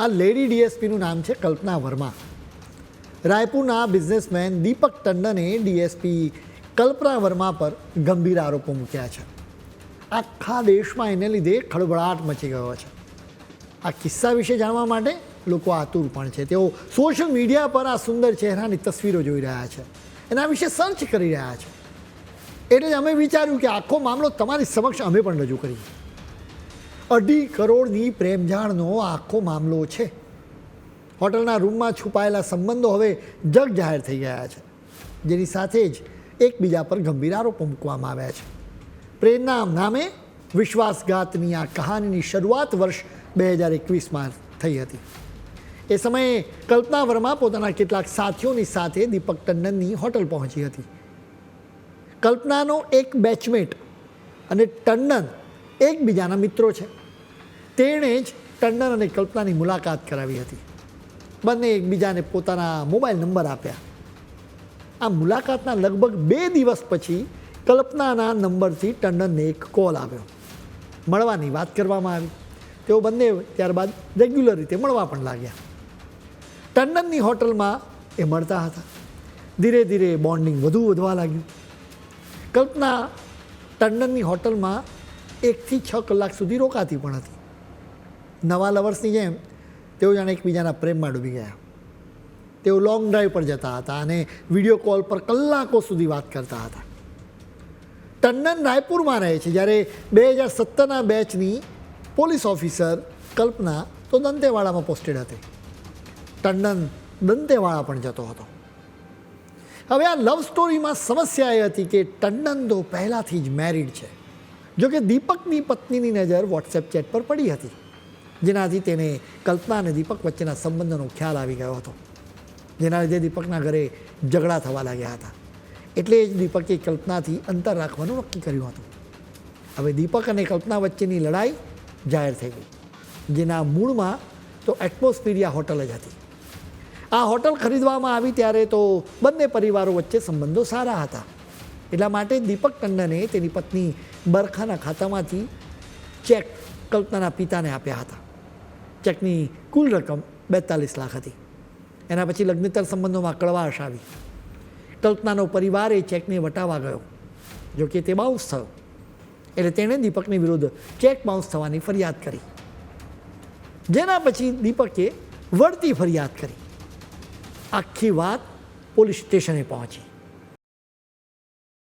આ લેડી ડીએસપીનું નામ છે કલ્પના વર્મા. રાયપુરના બિઝનેસમેન દીપક ટંડને ડીએસપી કલ્પના વર્મા પર ગંભીર આરોપો મૂક્યા છે. આખા દેશમાં એને લીધે ખળભળાટ મચી ગયો છે. આ કિસ્સા વિશે જાણવા માટે લોકો આતુર પણ છે. તેઓ સોશિયલ મીડિયા પર આ સુંદર ચહેરાની તસવીરો જોઈ રહ્યા છે. એના વિશે સર્ચ કરી રહ્યા છે. એટલે જ અમે વિચાર્યું કે આખો મામલો તમારી સમક્ષ અમે પણ રજૂ કરીએ. અઢી કરોડની પ્રેમજાળનો આખો મામલો છે. હોટલના રૂમમાં છુપાયેલા સંબંધો હવે જગ જાહેર થઈ ગયા છે. જેની સાથે જ એકબીજા પર ગંભીર આરોપો મૂકવામાં આવ્યા છે. પ્રેમના નામે વિશ્વાસઘાતની આ કહાનીની શરૂઆત વર્ષ બે હજાર એકવીસમાં થઈ હતી. એ સમયે કલ્પના વર્મા પોતાના કેટલાક સાથીઓની સાથે દીપક ટંડનની હોટલ પહોંચી હતી. કલ્પનાનો એક બેચમેટ અને ટંડન એકબીજાના મિત્રો છે. તેણે જ ટંડન અને કલ્પનાની મુલાકાત કરાવી હતી. બંને એકબીજાને પોતાના મોબાઈલ નંબર આપ્યા. આ મુલાકાતના લગભગ બે દિવસ પછી કલ્પનાના નંબરથી ટંડનને એક કોલ આવ્યો. મળવાની વાત કરવામાં આવી. તેઓ બંને ત્યારબાદ રેગ્યુલર રીતે મળવા પણ લાગ્યા. ટંડનની હોટલમાં એ મળતા હતા. ધીરે ધીરે બોન્ડિંગ વધુ વધવા લાગ્યું. કલ્પના ટંડનની હોટલમાં એકથી છ કલાક સુધી રોકાતી પણ હતી. નવા લવર્સની જેમ તેઓ જાણે એકબીજાના પ્રેમમાં ડૂબી ગયા. તેઓ લોંગ ડ્રાઈવ પર જતા હતા અને વીડિયો કોલ પર કલાકો સુધી વાત કરતા હતા. ટંડન રાયપુરમાં રહે છે જ્યારે બે હજાર સત્તરના બેચની પોલીસ ઓફિસર કલ્પના તો દંતેવાડામાં પોસ્ટેડ હતી. ટંડન દંતેવાડા પણ જતો હતો. હવે આ લવ સ્ટોરીમાં સમસ્યા એ હતી કે ટંડન તો પહેલાંથી જ મેરિડ છે. જોકે દીપકની પત્નીની નજર વોટ્સએપ ચેટ પર પડી હતી. જેનાથી તેને કલ્પના અને દીપક વચ્ચેના સંબંધોનો ખ્યાલ આવી ગયો હતો. જેના લીધે દીપકના ઘરે ઝઘડા થવા લાગ્યા હતા. એટલે જ દીપકે કલ્પનાથી અંતર રાખવાનું નક્કી કર્યું હતું. હવે દીપક અને કલ્પના વચ્ચેની લડાઈ જાહેર થઈ ગઈ, જેના મૂળમાં તો એટમોસ્ફિરિયા હોટલ જ હતી. આ હોટલ ખરીદવામાં આવી ત્યારે તો બંને પરિવારો વચ્ચે સંબંધો સારા હતા. એટલા માટે દીપક ટંડને તેની પત્ની બરખાના ખાતામાંથી ચેક કલ્પનાના પિતાને આપ્યા હતા. ચેકની કુલ રકમ બેતાલીસ લાખ હતી. એના પછી લગ્નેતર સંબંધોમાં કળવાશ આવી. કલ્પનાનો પરિવાર એ ચેકને વટાવવા ગયો જોકે તે બાઉન્સ થયો. એટલે તેણે દીપકની વિરુદ્ધ ચેક બાઉન્સ થવાની ફરિયાદ કરી. જેના પછી દીપકે વળતી ફરિયાદ કરી. આખી વાત પોલીસ સ્ટેશને પહોંચી.